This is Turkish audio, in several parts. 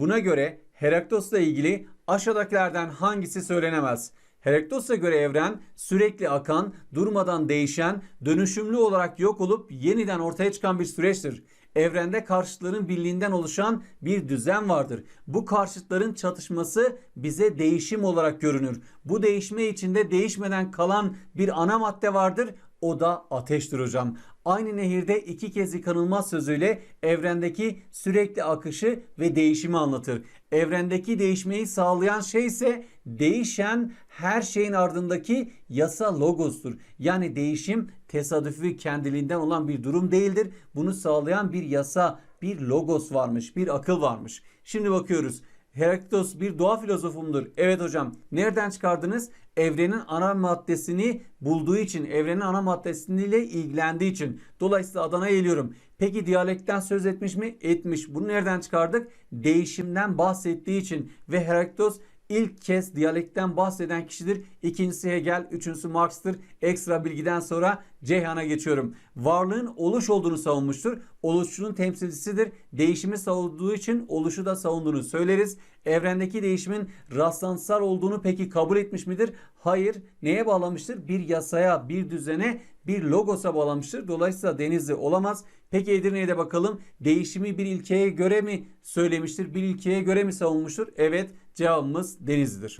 Buna göre Heraklitos'la ilgili aşağıdakilerden hangisi söylenemez? Heraklitos'a göre evren sürekli akan, durmadan değişen, dönüşümlü olarak yok olup yeniden ortaya çıkan bir süreçtir. Evrende karşıtların birliğinden oluşan bir düzen vardır. Bu karşıtların çatışması bize değişim olarak görünür. Bu değişme içinde değişmeden kalan bir ana madde vardır. O da ateştir hocam. Aynı nehirde iki kez yıkanılmaz sözüyle evrendeki sürekli akışı ve değişimi anlatır. Evrendeki değişmeyi sağlayan şey ise değişen her şeyin ardındaki yasa logostur. Yani değişim tesadüfi kendiliğinden olan bir durum değildir. Bunu sağlayan bir yasa, bir logos varmış, bir akıl varmış. Şimdi bakıyoruz. Heraklitos bir doğa filozofu mudur? Evet hocam. Nereden çıkardınız? Evrenin ana maddesini bulduğu için, evrenin ana maddesiyle ilgilendiği için. Dolayısıyla Adana'ya geliyorum. Peki diyalekten söz etmiş mi? Etmiş. Bunu nereden çıkardık? Değişimden bahsettiği için ve Heraklitos ilk kez diyalekten bahseden kişidir. İkincisi Hegel, üçüncüsü Marx'tır. Ekstra bilgiden sonra Ceyhan'a geçiyorum. Varlığın oluş olduğunu savunmuştur. Oluşçunun temsilcisidir. Değişimi savunduğu için oluşu da savunduğunu söyleriz. Evrendeki değişimin rastlantısal olduğunu peki kabul etmiş midir? Hayır. Neye bağlamıştır? Bir yasaya, bir düzene, bir logosa bağlamıştır. Dolayısıyla Denizli olamaz. Peki Edirne'ye de bakalım. Değişimi bir ilkeye göre mi söylemiştir? Bir ilkeye göre mi savunmuştur? Evet. Cevabımız Denizli'dir.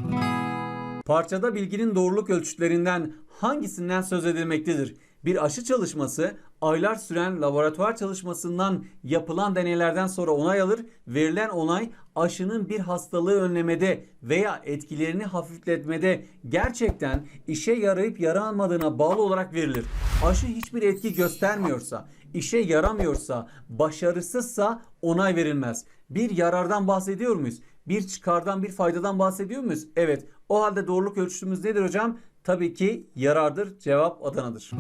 Parçada bilginin doğruluk ölçütlerinden hangisinden söz edilmektedir? Bir aşı çalışması aylar süren laboratuvar çalışmasından yapılan deneylerden sonra onay alır. Verilen onay aşının bir hastalığı önlemede veya etkilerini hafifletmede gerçekten işe yarayıp yaramadığına bağlı olarak verilir. Aşı hiçbir etki göstermiyorsa, işe yaramıyorsa, başarısızsa onay verilmez. Bir yarardan bahsediyor muyuz? Bir çıkardan, bir faydadan bahsediyor muyuz? Evet. O halde doğruluk ölçütümüz nedir hocam? Tabii ki yarardır. Cevap Adana'dır.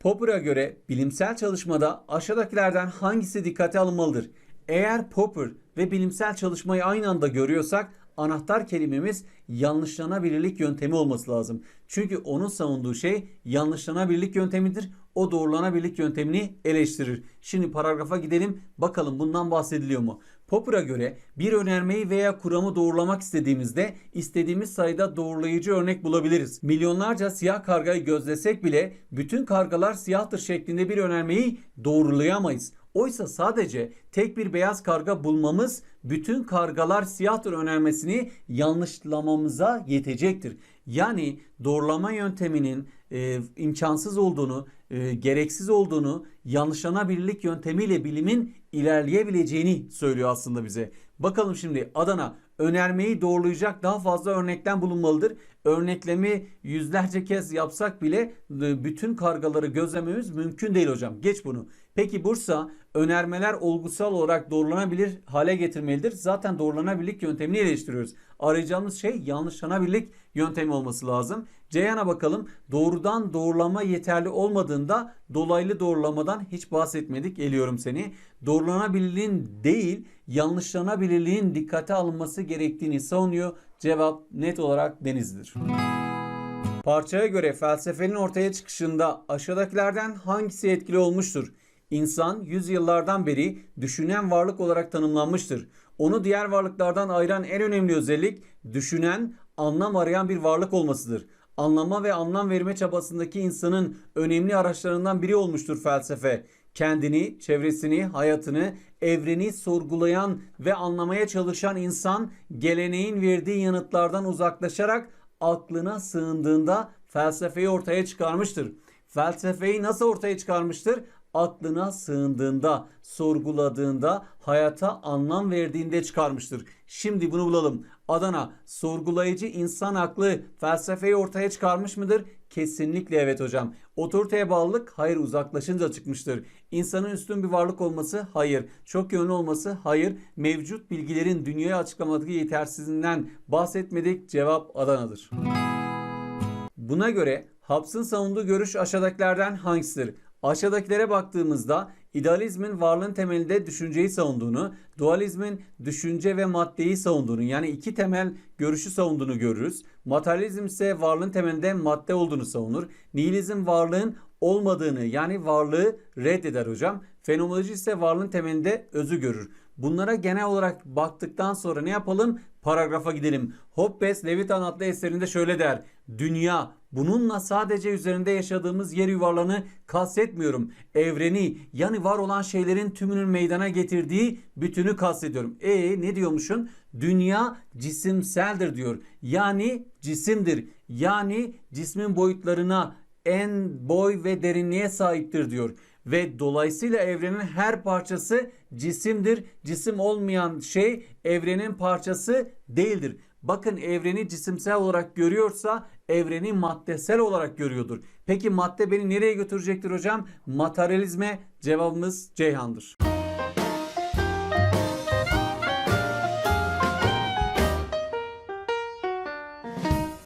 Popper'a göre bilimsel çalışmada aşağıdakilerden hangisi dikkate alınmalıdır? Eğer Popper ve bilimsel çalışmayı aynı anda görüyorsak anahtar kelimemiz yanlışlanabilirlik yöntemi olması lazım. Çünkü onun savunduğu şey yanlışlanabilirlik yöntemidir. O doğrulanabilirlik yöntemini eleştirir. Şimdi paragrafa gidelim bakalım bundan bahsediliyor mu? Popper'a göre bir önermeyi veya kuramı doğrulamak istediğimizde istediğimiz sayıda doğrulayıcı örnek bulabiliriz. Milyonlarca siyah kargayı gözlesek bile bütün kargalar siyahtır şeklinde bir önermeyi doğrulayamayız. Oysa sadece tek bir beyaz karga bulmamız bütün kargalar siyahtır önermesini yanlışlamamıza yetecektir. Yani doğrulama yönteminin e, imkansız olduğunu, e, gereksiz olduğunu, yanlışlanabilirlik yöntemiyle bilimin ilerleyebileceğini söylüyor aslında bize. Bakalım şimdi Adana önermeyi doğrulayacak daha fazla örnekten bulunmalıdır. Örneklemi yüzlerce kez yapsak bile e, bütün kargaları gözlememiz mümkün değil hocam. Geç bunu. Peki Bursa önermeler olgusal olarak doğrulanabilir hale getirmelidir. Zaten doğrulanabilirlik yöntemini eleştiriyoruz. Arayacağımız şey yanlışlanabilirlik yöntemi olması lazım. Ceyhan'a bakalım. Doğrudan doğrulama yeterli olmadığında dolaylı doğrulamadan hiç bahsetmedik. Eliyorum seni. Doğrulanabilirliğin değil yanlışlanabilirliğin dikkate alınması gerektiğini savunuyor. Cevap net olarak Denizli'dir. Parçaya göre felsefenin ortaya çıkışında aşağıdakilerden hangisi etkili olmuştur? İnsan yüzyıllardan beri düşünen varlık olarak tanımlanmıştır. Onu diğer varlıklardan ayıran en önemli özellik düşünen, anlam arayan bir varlık olmasıdır. Anlama ve anlam verme çabasındaki insanın önemli araçlarından biri olmuştur felsefe. Kendini, çevresini, hayatını, evreni sorgulayan ve anlamaya çalışan insan geleneğin verdiği yanıtlardan uzaklaşarak aklına sığındığında felsefeyi ortaya çıkarmıştır. Felsefeyi nasıl ortaya çıkarmıştır? Aklına sığındığında, sorguladığında, hayata anlam verdiğinde çıkarmıştır. Şimdi bunu bulalım. Adana sorgulayıcı insan aklı felsefeyi ortaya çıkarmış mıdır? Kesinlikle evet hocam. Otoriteye bağlılık hayır uzaklaşınca çıkmıştır. İnsanın üstün bir varlık olması hayır. Çok yönlü olması hayır. Mevcut bilgilerin dünyaya açıklamadığı yetersizliğinden bahsetmedik. Cevap Adana'dır. Buna göre Hobbes'ın savunduğu görüş aşağıdakilerden hangisidir? Aşağıdakilere baktığımızda idealizmin varlığın temelinde düşünceyi savunduğunu, dualizmin düşünce ve maddeyi savunduğunu yani iki temel görüşü savunduğunu görürüz. Materyalizm ise varlığın temelinde madde olduğunu savunur. Nihilizm varlığın olmadığını yani varlığı reddeder hocam. Fenomenoloji ise varlığın temelinde özü görür. Bunlara genel olarak baktıktan sonra ne yapalım? Paragrafa gidelim. Hobbes Leviathan adlı eserinde şöyle der. Dünya bununla sadece üzerinde yaşadığımız yer yuvarlağını kastetmiyorum. Evreni yani var olan şeylerin tümünün meydana getirdiği bütünü kastediyorum. E ne diyormuşsun? Dünya cisimseldir diyor. Yani cisimdir. Yani cismin boyutlarına en boy ve derinliğe sahiptir diyor. Ve dolayısıyla evrenin her parçası cisimdir. Cisim olmayan şey evrenin parçası değildir. Bakın evreni cisimsel olarak görüyorsa evreni maddesel olarak görüyordur. Peki madde beni nereye götürecektir hocam? Materyalizme cevabımız Ceyhan'dır.